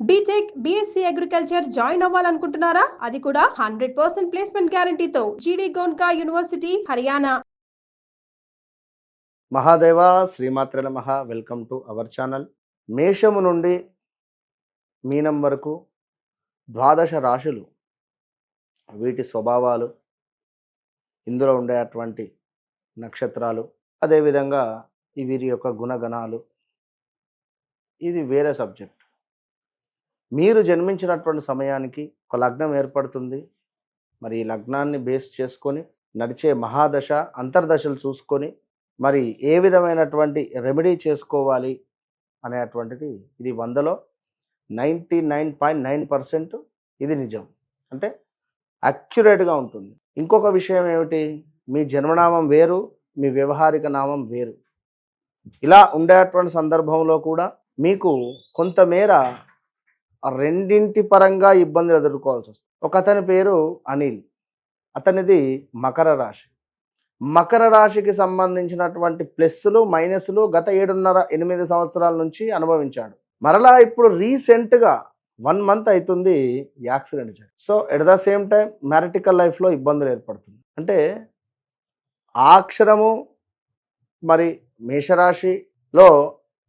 BTech BSc agriculture join అవ్వాలనుకుంటున్నారా? అది కూడా హండ్రెడ్ పర్సెంట్ ప్లేస్మెంట్ గ్యారంటీతో జీడీ గోన్కా యూనివర్సిటీ హర్యానా మహాదేవ శ్రీమాత్రల మహా వెల్కమ్ టు అవర్ ఛానల్ మేషము నుండి మీనం వరకు ద్వాదశ రాశులు వీటి స్వభావాలు ఇందులో ఉండేటువంటి నక్షత్రాలు అదేవిధంగా వీరి యొక్క గుణగణాలు. ఇది వేరే సబ్జెక్ట్ మీరు జన్మించినటువంటి సమయానికి ఒక లగ్నం ఏర్పడుతుంది. మరి ఈ లగ్నాన్ని బేస్ చేసుకొని నడిచే మహాదశ అంతర్దశలు చూసుకొని మరి ఏ విధమైనటువంటి రెమెడీ చేసుకోవాలి అనేటువంటిది ఇది వందలో ninety nine point nine percent ఇది నిజం. అంటే అక్యురేట్గా ఉంటుంది. ఇంకొక విషయం ఏమిటి? మీ జన్మనామం వేరు మీ వ్యవహారిక నామం వేరు. ఇలా ఉండేటువంటి సందర్భంలో కూడా మీకు కొంతమేర రెండింటి పరంగా ఇబ్బందులు ఎదుర్కోవాల్సి వస్తుంది. ఒక అతని పేరు అనిల్ అతనిది మకర రాశి. మకర రాశికి సంబంధించినటువంటి ప్లస్సులు మైనస్లు గత ఏడున్నర ఎనిమిది సంవత్సరాల నుంచి అనుభవించాడు. మరలా ఇప్పుడు రీసెంట్గా వన్ మంత్ అవుతుంది యాక్సిడెంట్ జరిగి so at the same time marital లైఫ్లో ఇబ్బందులు ఏర్పడుతుంది. అంటే ఆక్షరము అక్షరము మరి మేషరాశిలో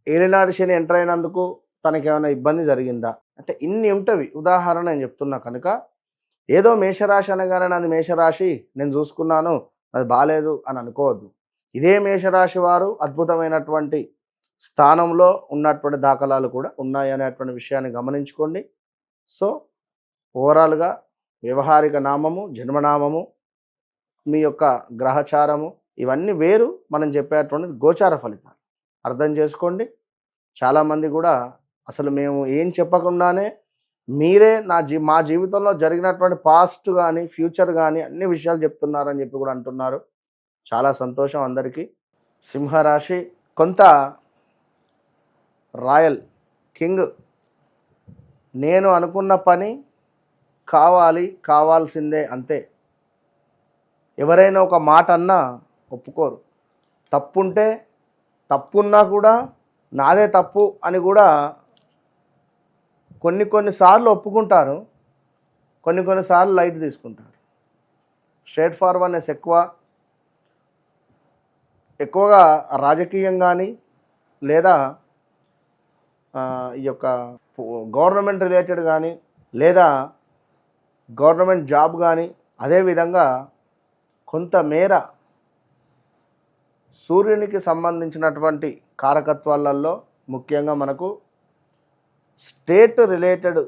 ఏలినాడు శని ఎంటర్ అయినందుకు తనకి ఏమైనా ఇబ్బంది జరిగిందా? అంటే ఇన్ని ఉంటవి. ఉదాహరణ నేను చెప్తున్నా కనుక ఏదో మేషరాశి అనగానే నాది మేషరాశి నేను చూసుకున్నాను అది బాగాలేదు అని అనుకోవద్దు. ఇదే మేషరాశి వారు అద్భుతమైనటువంటి స్థానంలో ఉన్నటువంటి దాఖలాలు కూడా ఉన్నాయి అనేటువంటి విషయాన్ని గమనించుకోండి. సో ఓవరాల్గా వ్యవహారిక నామము జన్మనామము మీ యొక్క గ్రహచారము ఇవన్నీ వేరు మనం చెప్పేటువంటిది గోచార ఫలితాలు. అర్థం చేసుకోండి. చాలామంది కూడా అసలు మేము ఏం చెప్పకుండానే మీరే నా జీ మా జీవితంలో జరిగినటువంటి పాస్ట్ కానీ ఫ్యూచర్ కానీ అన్ని విషయాలు చెప్తున్నారని చెప్పి కూడా అంటున్నారు. చాలా సంతోషం అందరికీ. సింహరాశి కొంత రాయల్ కింగ్. నేను అనుకున్న పని కావాలి కావాల్సిందే అంతే. ఎవరైనా ఒక మాట అన్నా ఒప్పుకోరు. తప్పుంటే తప్పున్నా కూడా నాదే తప్పు అని కూడా కొన్ని కొన్నిసార్లు ఒప్పుకుంటారు కొన్ని కొన్నిసార్లు లైట్ తీసుకుంటారు. స్ట్రేట్ ఫార్వర్డ్నెస్ ఎక్కువ ఎక్కువగా రాజకీయం కానీ లేదా ఈ యొక్క గవర్నమెంట్ రిలేటెడ్ కానీ లేదా గవర్నమెంట్ జాబ్ కానీ అదేవిధంగా కొంతమేర సూర్యునికి సంబంధించినటువంటి కారకత్వాలలో ముఖ్యంగా మనకు స్టేట్ రిలేటెడ్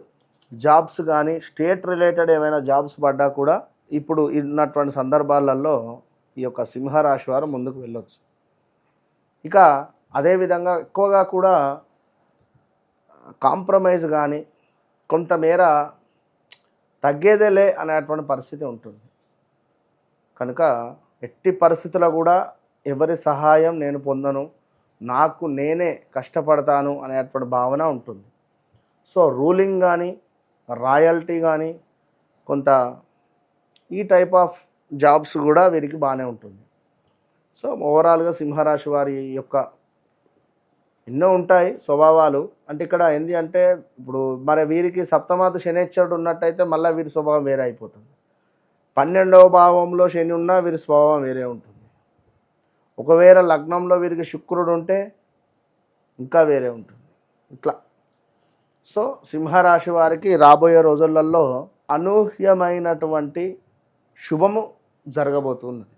జాబ్స్ కానీ స్టేట్ రిలేటెడ్ ఏమైనా జాబ్స్ పడ్డా కూడా ఇప్పుడు ఉన్నటువంటి సందర్భాలలో ఈ యొక్క సింహరాశి వారు ముందుకు వెళ్ళొచ్చు. ఇక అదేవిధంగా ఎక్కువగా కూడా కాంప్రమైజ్ కానీ కొంతమేర తగ్గేదేలే అనేటువంటి పరిస్థితి ఉంటుంది. కనుక ఎట్టి పరిస్థితుల్లో కూడా ఎవరి సహాయం నేను పొందను నాకు నేనే కష్టపడతాను అనేటువంటి భావన ఉంటుంది. సో రూలింగ్ కానీ రాయల్టీ కానీ కొంత ఈ టైప్ ఆఫ్ జాబ్స్ కూడా వీరికి బాగానే ఉంటుంది. సో ఓవరాల్గా సింహరాశి వారి యొక్క ఎన్నో ఉంటాయి స్వభావాలు. అంటే ఇక్కడ ఏంది అంటే ఇప్పుడు మరి వీరికి సప్తమాత శనేశ్వరుడు ఉన్నట్టయితే మళ్ళీ వీరి స్వభావం వేరే అయిపోతుంది. పన్నెండవ భావంలో శని ఉన్నా వీరి స్వభావం వేరే ఉంటుంది. ఒకవేళ లగ్నంలో వీరికి శుక్రుడు ఉంటే ఇంకా వేరే ఉంటుంది. ఇట్లా. సో సింహరాశి వారికి రాబోయే రోజులలో అనూహ్యమైనటువంటి శుభము జరగబోతున్నది.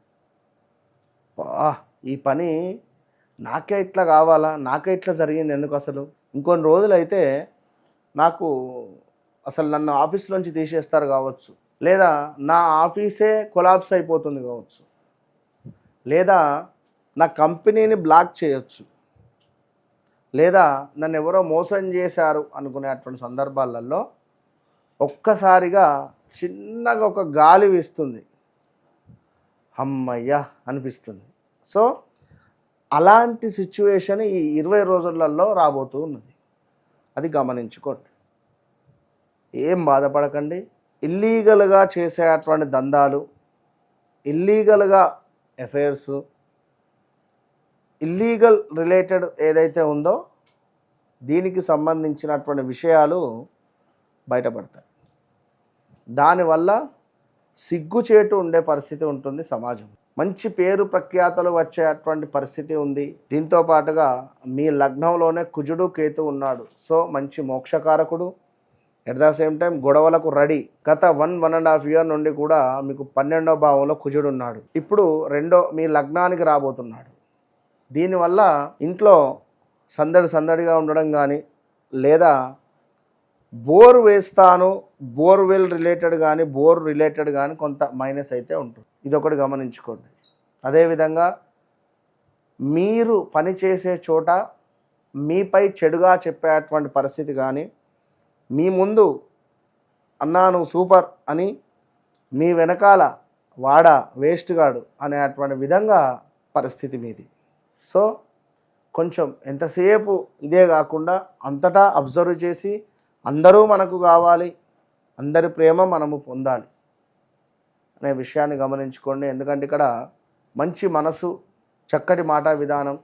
ఈ పని నాకే ఇట్లా కావాలా? నాకే ఇట్లా జరిగింది ఎందుకు అసలు? ఇంకొన్ని రోజులైతే నాకు అసలు నన్ను ఆఫీస్లోంచి తీసేస్తారు కావచ్చు. లేదా నా ఆఫీసే కొలాప్స్ అయిపోతుంది కావచ్చు. లేదా నా కంపెనీని బ్లాక్ చేయొచ్చు. లేదా నన్ను ఎవరో మోసం చేశారు అనుకునేటువంటి సందర్భాలలో ఒక్కసారిగా చిన్నగా ఒక గాలి వీస్తుంది. అమ్మయ్య అనిపిస్తుంది. సో అలాంటి సిచ్యువేషన్ ఈ ఇరవై రోజులలో రాబోతూ ఉన్నది. అది గమనించుకోండి. ఏం బాధపడకండి. ఇల్లీగల్గా చేసేటువంటి దందాలు ఇల్లీగల్గా అఫైర్స్ ఇల్లీగల్ రిలేటెడ్ ఏదైతే ఉందో దీనికి సంబంధించినటువంటి విషయాలు బయటపడతాయి. దానివల్ల సిగ్గుచేటు ఉండే పరిస్థితి ఉంటుంది సమాజం. మంచి పేరు ప్రఖ్యాతలు వచ్చేటువంటి పరిస్థితి ఉంది. దీంతో పాటుగా మీ లగ్నంలోనే కుజుడు కేతు ఉన్నాడు. సో మంచి మోక్షకారకుడు. ఎట్ ద సేమ్ టైం గొడవలకు రెడీ. గత one one and half year నుండి కూడా మీకు పన్నెండో భావంలో కుజుడు ఉన్నాడు. ఇప్పుడు రెండో మీ లగ్నానికి రాబోతున్నాడు. దీనివల్ల ఇంట్లో సందడి సందడిగా ఉండడం కానీ లేదా బోర్ వేస్తాను బోర్వెల్ రిలేటెడ్ కానీ బోర్ రిలేటెడ్ కానీ కొంత మైనస్ అయితే ఉంటుంది. ఇది ఒకటి గమనించుకోండి. అదేవిధంగా మీరు పనిచేసే చోట మీపై చెడుగా చెప్పేటువంటి పరిస్థితి కానీ మీ ముందు అన్నాను సూపర్ అని మీ వెనకాల వాడా వేస్ట్ గాడు అనేటువంటి విధంగా పరిస్థితి మీది. సో కొంచెం ఎంతసేపు ఇదే కాకుండా అంతటా అబ్జర్వ్ చేసి అందరూ మనకు కావాలి అందరి ప్రేమ మనము పొందాలి అనే విషయాన్ని గమనించుకోండి. ఎందుకంటే ఇక్కడ మంచి మనసు చక్కటి మాట విధానం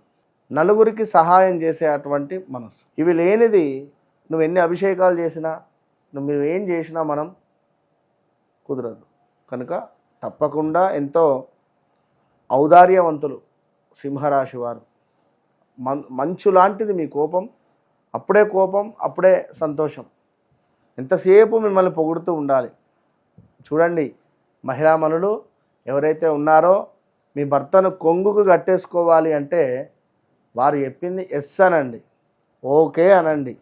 నలుగురికి సహాయం చేసే అటువంటి మనసు. ఇవి లేనిది నువ్వు ఎన్ని అభిషేకాలు చేసినా నువ్వు మీరు ఏం చేసినా మనం కుదరదు. కనుక తప్పకుండా ఎంతో ఔదార్యవంతులు సింహరాశి వారు. మంచు లాంటిది మీ కోపం అప్పుడే కోపం అప్పుడే సంతోషం. ఎంతసేపు మిమ్మల్ని పొగుడుతూ ఉండాలి. చూడండి మహిళామణులు ఎవరైతే ఉన్నారో మీ భర్తను కొంగుకు కట్టేసుకోవాలి అంటే వారు చెప్పింది ఎస్ అనండి. ఓకే అనండి.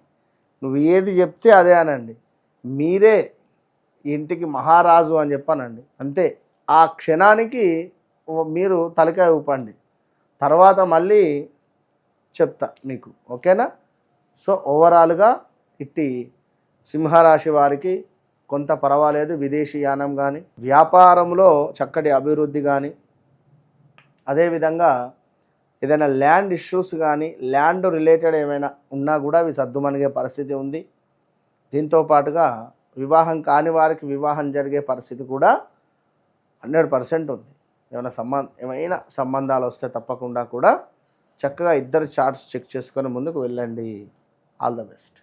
నువ్వు ఏది చెప్తే అదే అనండి. మీరే ఇంటికి మహారాజు అని చెప్పానండి. అంతే. ఆ క్షణానికి మీరు తలకాయ ఊపండి. తర్వాత మళ్ళీ చెప్తా మీకు ఓకేనా? సో ఓవరాల్గా ఇట్టి సింహరాశి వారికి కొంత పర్వాలేదు. విదేశీ యానం కానీ వ్యాపారంలో చక్కటి అభివృద్ధి కానీ అదేవిధంగా ఏదైనా ల్యాండ్ ఇష్యూస్ కానీ ల్యాండ్ రిలేటెడ్ ఏమైనా ఉన్నా కూడా అవి సర్దుమనిగే పరిస్థితి ఉంది. దీంతో పాటుగా వివాహం కాని వారికి వివాహం జరిగే పరిస్థితి కూడా హండ్రెడ్ పర్సెంట్ ఉంది. ఏమైనా సంబంధ ఏమైనా సంబంధాలు వస్తే తప్పకుండా కూడా చక్కగా ఇద్దరు చార్ట్స్ చెక్ చేసుకొని ముందుకు వెళ్ళండి. All the best.